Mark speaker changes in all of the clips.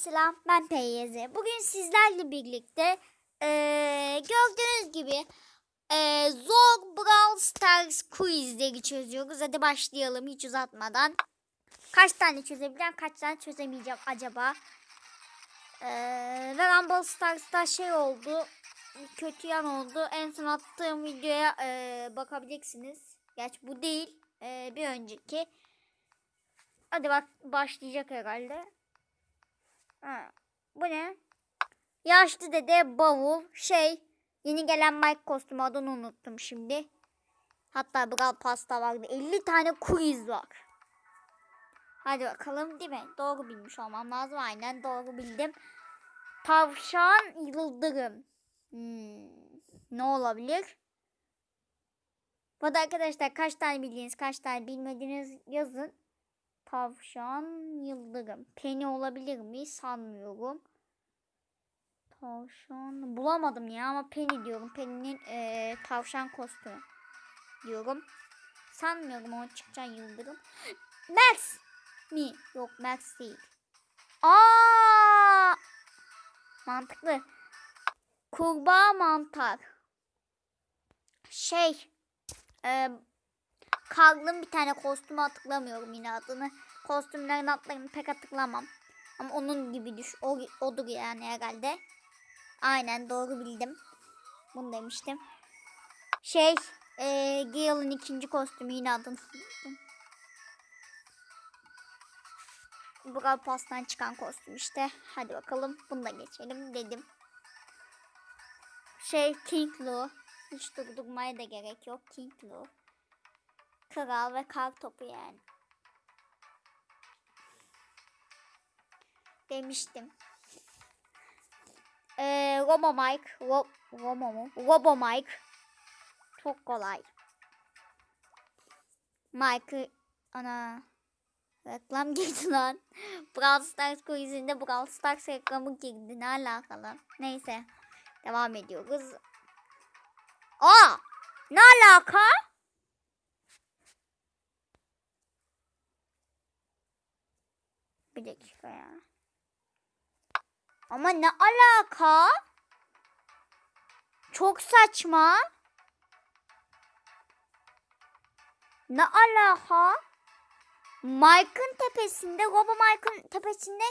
Speaker 1: Selam ben Peyyeze. Bugün sizlerle birlikte eee, gördüğünüz gibi eee Zog Brawl Stars quizleri çözüyoruz. Hadi başlayalım hiç uzatmadan. Kaç tane çözebileceğim kaç tane çözemeyeceğim acaba? Ve Rumble Stars'ta şey oldu. Kötü yan oldu. En son attığım videoya eee, bakabilirsiniz. Gerçi bu değil. eee, bir önceki. Hadi bak başlayacak herhalde. Bu ne? Yaşlı dede bavul şey yeni gelen Mike kostümü adını unuttum şimdi. Hatta Brawl Pasta vardı. 50 tane quiz var. Hadi bakalım değil mi? Doğru bilmiş olmam lazım. Aynen doğru bildim. Tavşan yıldırım. Hmm, ne olabilir? Bu arada arkadaşlar kaç tane bildiğiniz kaç tane bilmediğiniz yazın. Tavşan yıldırım. Penny olabilir mi? Sanmıyorum. Tavşan bulamadım ya ama Penny diyorum. Penny'nin eee, tavşan kostümü diyorum. Sanmıyorum o çıkacak yıldırım. Max mi? Yok Max değil. Aa! Mantıklı. Kurbağa mantar. Şey. Eee Karl'ın bir tane kostümü hatırlamıyorum yine adını. Kostümlerin adlarını pek hatırlamam. Ama onun gibi düş. O, odur yani herhalde. Aynen doğru bildim. Bunu demiştim. Şey. Ee, Gale'ın ikinci kostümü yine adını unuttum. Brawl çıkan kostüm işte. Hadi bakalım. Bunu da geçelim dedim. Şey King Lou. Hiç durdurmaya da gerek yok. King Lou. Kral ve kar topu yani. Demiştim. Ee, Robo Mike. Ro Robo mu? Robo Mike. Çok kolay. Mike'ı ana reklam girdi lan. Brawl Stars quizinde Brawl Stars reklamı girdi. Ne alakalı? Neyse. Devam ediyoruz. Aa! Ne alaka? Bir dakika ya. Ama ne alaka? Çok saçma. Ne alaka? Mike'ın tepesinde, Robo Mike'ın tepesinde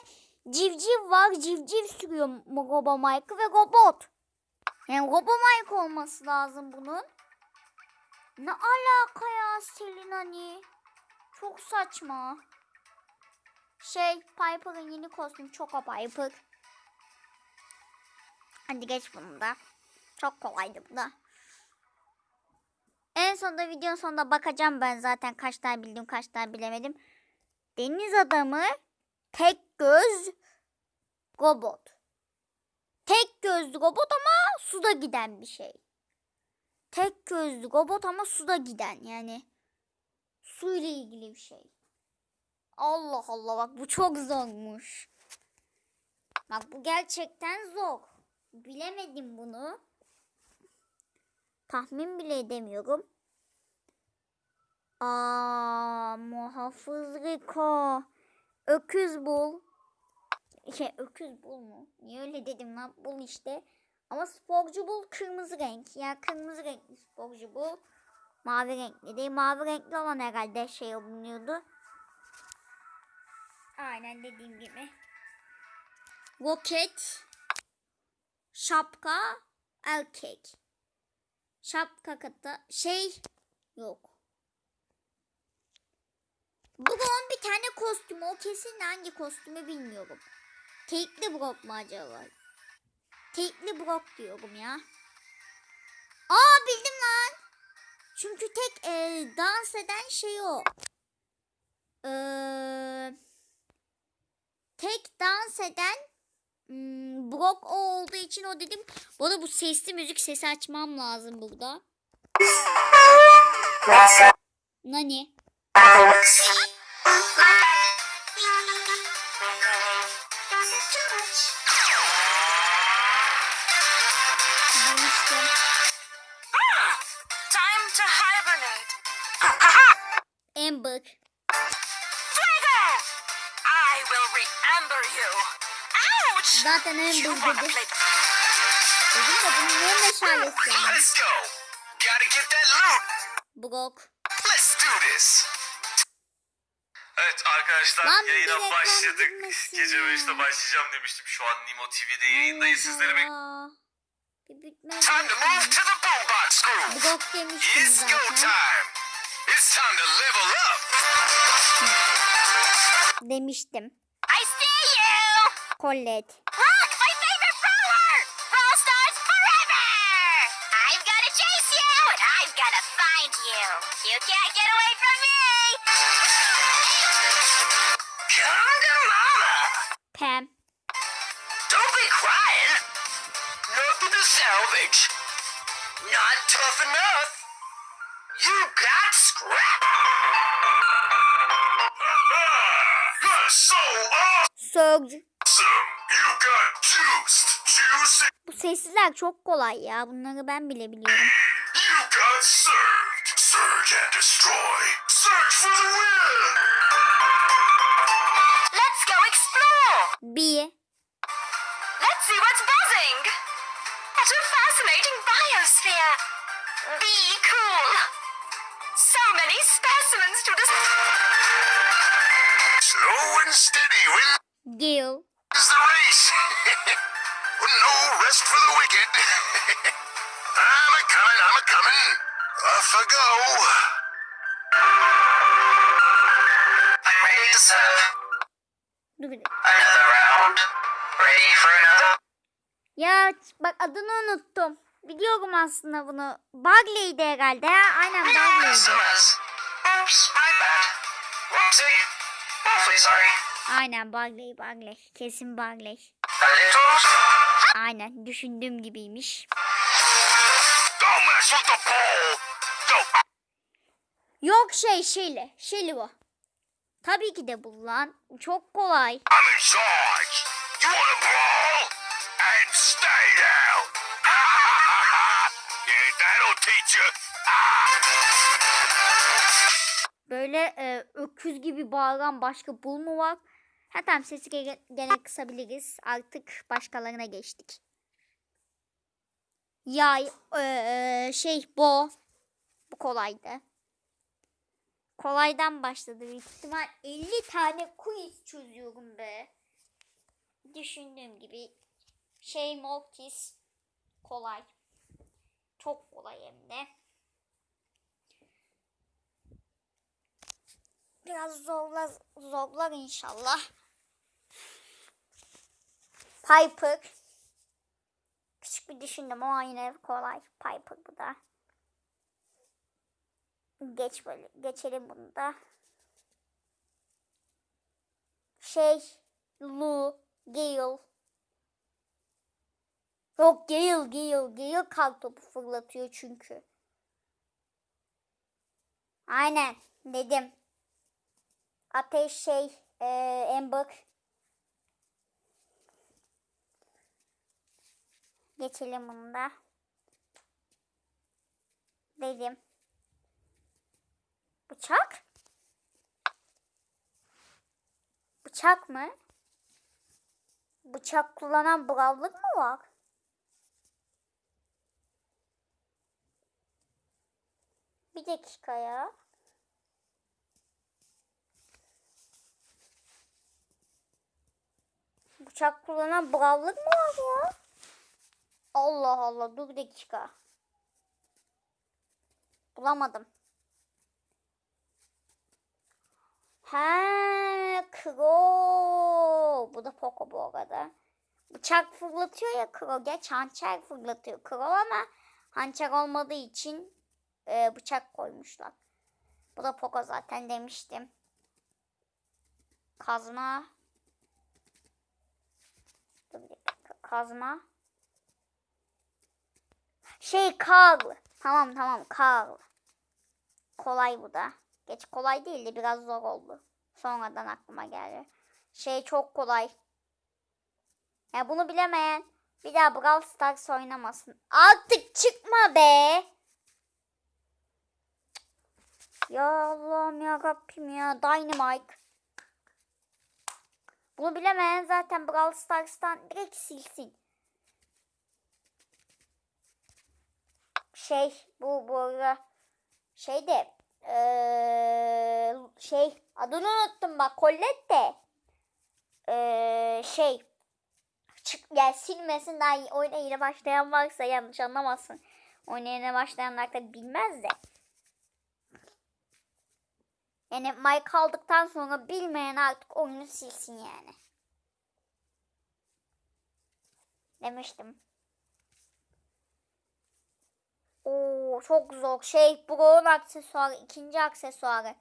Speaker 1: civciv var. Civciv sürüyor Robo Mike'ı ve robot. Yani Robo Mike olması lazım bunun. Ne alaka ya Selin hani? Çok saçma. Şey Piper'ın yeni kostümü Choco Piper. Hadi geç bunu da. Çok kolaydı bu da. En sonunda videonun sonunda bakacağım ben zaten kaç tane bildim kaç tane bilemedim. Deniz adamı tek göz robot. Tek gözlü robot ama suda giden bir şey. Tek gözlü robot ama suda giden yani. Su ile ilgili bir şey. Allah Allah bak bu çok zormuş. Bak bu gerçekten zor. Bilemedim bunu. Tahmin bile edemiyorum. Aa, muhafız Riko. Öküz bul. Şey öküz bul mu? Niye öyle dedim lan? Bul işte. Ama sporcu bul kırmızı renk. Ya kırmızı renkli sporcu bul. Mavi renkli değil. Mavi renkli olan herhalde şey bulunuyordu. Aynen dediğim gibi. Roket. Şapka. Erkek. Şapka kata. Şey. Yok. Brock'un bir tane kostümü. O kesin hangi kostümü bilmiyorum. Tekli Brock mu acaba? Tekli Brock diyorum ya. Aa bildim lan. Çünkü tek e, dans eden şey o. Eee tek dans eden Brock o olduğu için o dedim. Arada bu sesli müzik sesi açmam lazım burada. Nani? Amber.
Speaker 2: Dragon! I will remember you.
Speaker 1: Zaten en
Speaker 2: You
Speaker 1: buz
Speaker 2: wanna
Speaker 1: dedi.
Speaker 2: play?
Speaker 1: Dedim de bunun niye meşalesi yani? Brok.
Speaker 2: Let's do this.
Speaker 3: Evet arkadaşlar
Speaker 1: Lan
Speaker 3: yayına başladık. Gece
Speaker 1: ya.
Speaker 3: 5'te başlayacağım demiştim. Şu an Nimo TV'de yayındayız. Sizlere bek
Speaker 2: Time to move to the boombox groove.
Speaker 1: Demiştim
Speaker 2: It's go time. It's time to level up.
Speaker 1: Demiştim.
Speaker 4: See. Look, my favorite brawler! Brawl Stars forever! I've got to chase you, and I've got to find you. You can't get away from me!
Speaker 2: Conga mama.
Speaker 1: Pam.
Speaker 2: Don't be crying. Nothing to salvage. Not tough enough. You got scrap.
Speaker 3: You're so awesome!
Speaker 1: Sessizler çok kolay ya. Bunları ben bile biliyorum.
Speaker 3: You got served! Surge and destroy! Search for the win!
Speaker 4: Let's go explore!
Speaker 1: Bir.
Speaker 4: Let's see what's buzzing! What a fascinating biosphere! Be cool! So many specimens to dis-
Speaker 2: Slow and steady wins
Speaker 1: Gil.
Speaker 2: the race. no rest for the wicked. I'm a coming, I'm a coming. Off I go. I'm ready to serve. Another round. Ready for another?
Speaker 1: Ya bak adını unuttum. Biliyorum aslında bunu. Bagley'di herhalde ya. Aynen Bagley'di. Aynen Bagley Bagley. Kesin Bagley. Aynen düşündüğüm gibiymiş. Yok şey Shelly. Shelly bu. Tabii ki de bu lan. Çok kolay.
Speaker 2: I'm in charge. You want to brawl? And stay down. yeah, that'll teach you.
Speaker 1: Böyle e, öküz gibi bağıran başka bul mu var? Ha tamam sesi gene, kısabiliriz. Artık başkalarına geçtik. Yay e, şey bu. Bu kolaydı. Kolaydan başladı büyük ihtimal 50 tane quiz çözüyorum be. Düşündüğüm gibi şey Mortis kolay. Çok kolay hem de. Biraz zorlar, zorlar inşallah. Piper. Küçük bir düşündüm ama yine kolay. Piper bu da. Geç böyle. Geçelim bunu da. Şey. Lu. Gale. Yok Gale Gale. Gale kalk topu fırlatıyor çünkü. Aynen dedim. Ateş şey e, Ember. Geçelim bunu da. Dedim. Bıçak? Bıçak mı? Bıçak kullanan bravlık mı var? Bir dakika ya. Bıçak kullanan bravlık mı var ya? Allah Allah dur bir dakika. Bulamadım. He, Kro. Bu da Poco bu arada. Bıçak fırlatıyor ya Kro. Geç hançer fırlatıyor Kro ama hançer olmadığı için e, bıçak koymuşlar. Bu da Poco zaten demiştim. Kazma. Kazma. Şey Karl. Tamam tamam Karl. Kolay bu da. Geç kolay değildi biraz zor oldu. Sonradan aklıma geldi. Şey çok kolay. Ya bunu bilemeyen bir daha Brawl Stars oynamasın. Artık çıkma be. Ya Allah'ım ya Rabbim ya. Dynamite. Bunu bilemeyen zaten Brawl Stars'tan direkt silsin. Şey bu bu arada şey de eee, şey adını unuttum bak Colette eee, şey çık yani silmesin daha iyi oyuna yeni başlayan varsa yanlış anlamasın. Oyuna yeni başlayanlar da bilmez de. Yani Mike aldıktan sonra bilmeyen artık oyunu silsin yani. Demiştim. Çok zor. Şey Brown aksesuarı ikinci aksesuarı.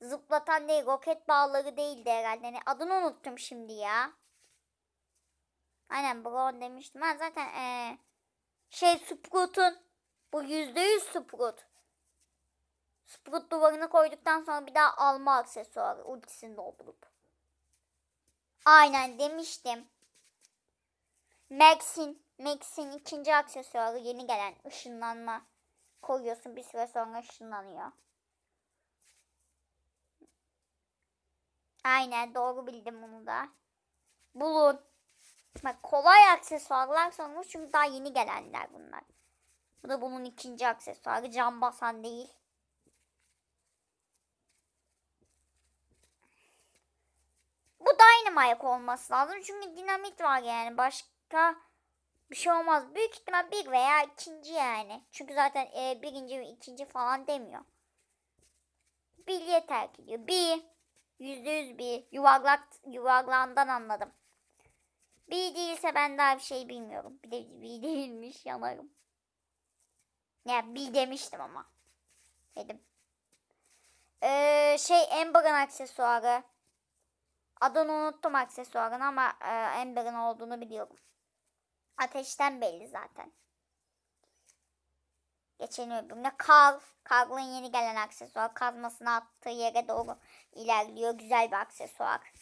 Speaker 1: Zıplatan değil roket bağları değildi herhalde. Yani adını unuttum şimdi ya. Aynen Brown demiştim. Ben zaten ee, şey Sprout'un bu yüzde yüz Sprout. Sprout duvarını koyduktan sonra bir daha alma aksesuarı ultisini doldurup. Aynen demiştim. Max'in Max'in ikinci aksesuarı yeni gelen ışınlanma koyuyorsun bir süre sonra ışınlanıyor. Aynen doğru bildim bunu da. Bulun. Bak kolay aksesuarlar sanırım çünkü daha yeni gelenler bunlar. Bu da bunun ikinci aksesuarı. Can basan değil. Bu Dynamite olması lazım. Çünkü dinamit var yani. Başka bir şey olmaz. Büyük ihtimal bir veya ikinci yani. Çünkü zaten e, birinci ve ikinci falan demiyor. Bir yeter ki diyor. Bir. Yüzde yüz bir. Yuvarlak, yuvarlağından anladım. Bir değilse ben daha bir şey bilmiyorum. Bir de bir değilmiş yanarım. Ya bir demiştim ama. Dedim. Ee, şey Amber'ın aksesuarı. Adını unuttum aksesuarın ama e, Amber'ın olduğunu biliyorum. Ateşten belli zaten. Geçen öbürüne Carl. Carl'ın yeni gelen aksesuar. Kazmasını attığı yere doğru ilerliyor. Güzel bir aksesuar.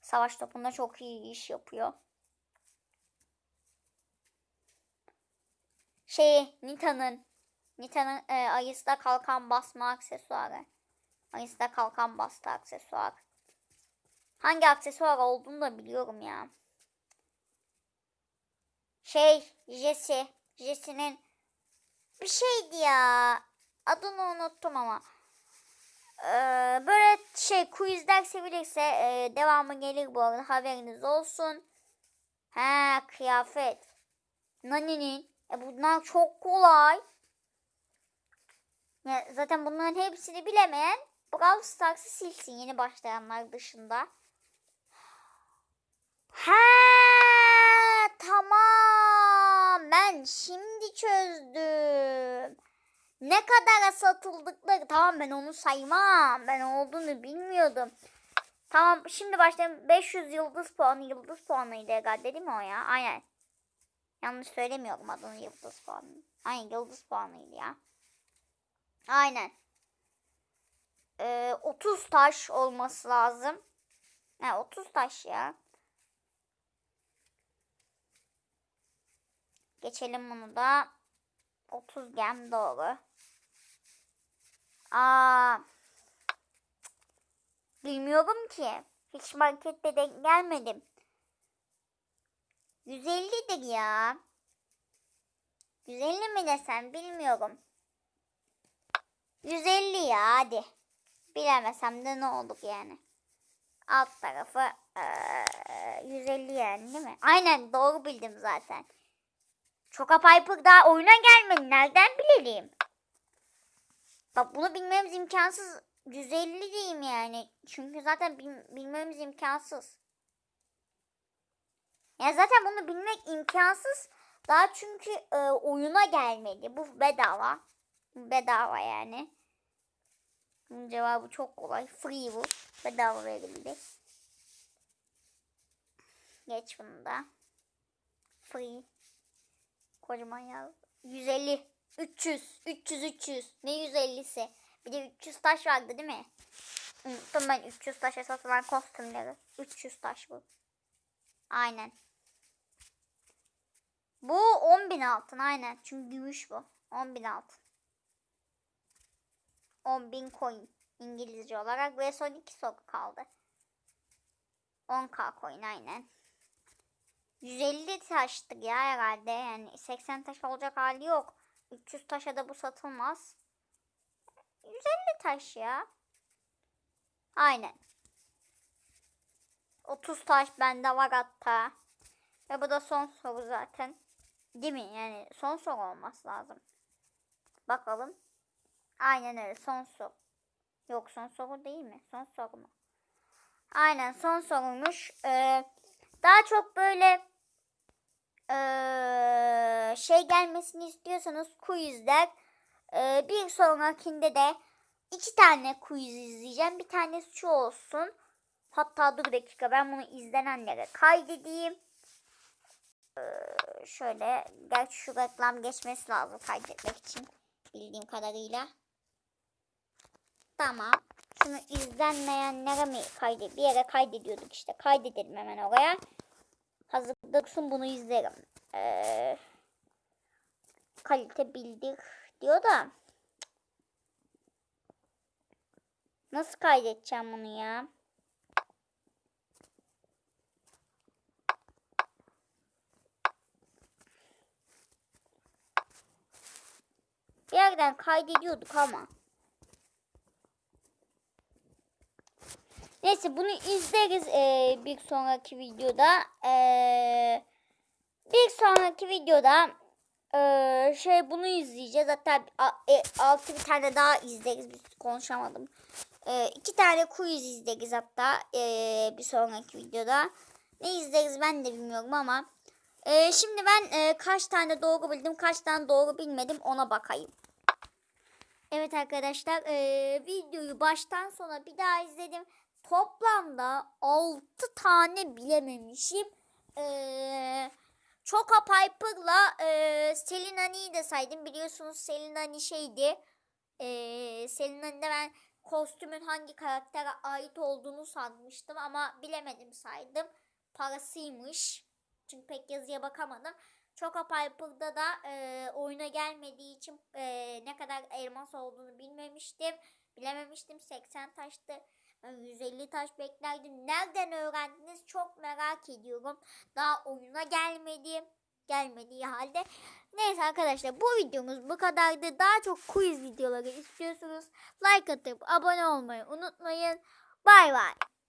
Speaker 1: Savaş topunda çok iyi iş yapıyor. Şey Nita'nın Nita'nın e, ayısda kalkan basma aksesuarı. Ayısda kalkan bastı aksesuar. Hangi aksesuar olduğunu da biliyorum ya. Şey Jesse. Jesse'nin bir şeydi ya. Adını unuttum ama. Ee, böyle şey quizler sevilirse e, devamı gelir bu arada haberiniz olsun. He kıyafet. Nani'nin. E bunlar çok kolay. Ya, zaten bunların hepsini bilemeyen Brawl Stars'ı silsin yeni başlayanlar dışında. Ha tamam ben şimdi çözdüm. Ne kadara satıldıkları tamam ben onu saymam. Ben olduğunu bilmiyordum. Tamam şimdi başlayalım. 500 yıldız puanı yıldız puanıydı herhalde değil mi o ya? Aynen. Yanlış söylemiyorum adını yıldız puanı. Aynen yıldız puanıydı ya. Aynen. Ee, 30 taş olması lazım. Ne 30 taş ya. Geçelim bunu da. 30 gem doğru. Aa, bilmiyorum ki. Hiç markette denk gelmedim. 150'dir ya. 150 mi desem bilmiyorum. 150 ya hadi. Bilemesem de ne olduk yani. Alt tarafı eee, 150 yani değil mi? Aynen doğru bildim zaten. Choco Piper daha oyuna gelmedi. Nereden bilelim? Bak bunu bilmemiz imkansız. 150 diyeyim yani. Çünkü zaten bil- bilmemiz imkansız. Ya zaten bunu bilmek imkansız. Daha çünkü e, oyuna gelmedi. Bu bedava. Bedava yani. Bunun cevabı çok kolay. Free bu. Bedava verildi. Geç bunu da. Free. Kocaman ya. 150. 300. 300 300. Ne 150'si? Bir de 300 taş vardı değil mi? Unuttum ben 300 taşa satılan kostümleri. 300 taş bu. Aynen. Bu 10.000 altın aynen. Çünkü gümüş bu. 10.000 altın. 10.000 coin İngilizce olarak ve son iki soru kaldı. 10k coin aynen. 150 taştır ya herhalde. Yani 80 taş olacak hali yok. 300 taşa da bu satılmaz. 150 taş ya. Aynen. 30 taş bende var hatta. Ve bu da son soru zaten. Değil mi? Yani son soru olması lazım. Bakalım. Aynen öyle son soru. Yok son soru değil mi? Son soru mu? Aynen son soruymuş. Ee, daha çok böyle ee, şey gelmesini istiyorsanız quizler ee, bir sonrakinde de iki tane quiz izleyeceğim. Bir tanesi şu olsun. Hatta dur dakika ben bunu izlenenlere kaydedeyim. Ee, şöyle gerçi şu reklam geçmesi lazım kaydetmek için bildiğim kadarıyla. Tamam. Şunu izlenmeyenlere mi kaydet? Bir yere kaydediyorduk işte. Kaydedelim hemen oraya. Hazır bunu izlerim. Ee, kalite bildir diyor da. Nasıl kaydedeceğim bunu ya? Bir yerden kaydediyorduk ama. Neyse bunu izleriz eee, bir sonraki videoda. Eee, bir sonraki videoda eee, şey bunu izleyeceğiz. Hatta e, altı bir tane daha izleriz. Konuşamadım. Eee iki tane quiz izleriz hatta eee, bir sonraki videoda. Ne izleriz ben de bilmiyorum ama. eee, şimdi ben eee, kaç tane doğru bildim kaç tane doğru bilmedim ona bakayım. Evet arkadaşlar eee, videoyu baştan sona bir daha izledim. Toplamda 6 tane bilememişim. Eee Choco Piper'la eee Selin Ani'yi de saydım. Biliyorsunuz Selin Ani şeydi. Eee Selin Ani'de ben kostümün hangi karaktere ait olduğunu sanmıştım ama bilemedim saydım. Parasıymış. Çünkü pek yazıya bakamadım. Choco Piper'da da eee, oyuna gelmediği için eee, ne kadar elmas olduğunu bilmemiştim. Bilememiştim 80 taştı. Ben 150 taş beklerdim. Nereden öğrendiniz çok merak ediyorum. Daha oyuna gelmedi. Gelmediği halde. Neyse arkadaşlar bu videomuz bu kadardı. Daha çok quiz videoları istiyorsunuz. Like atıp abone olmayı unutmayın. Bay bay.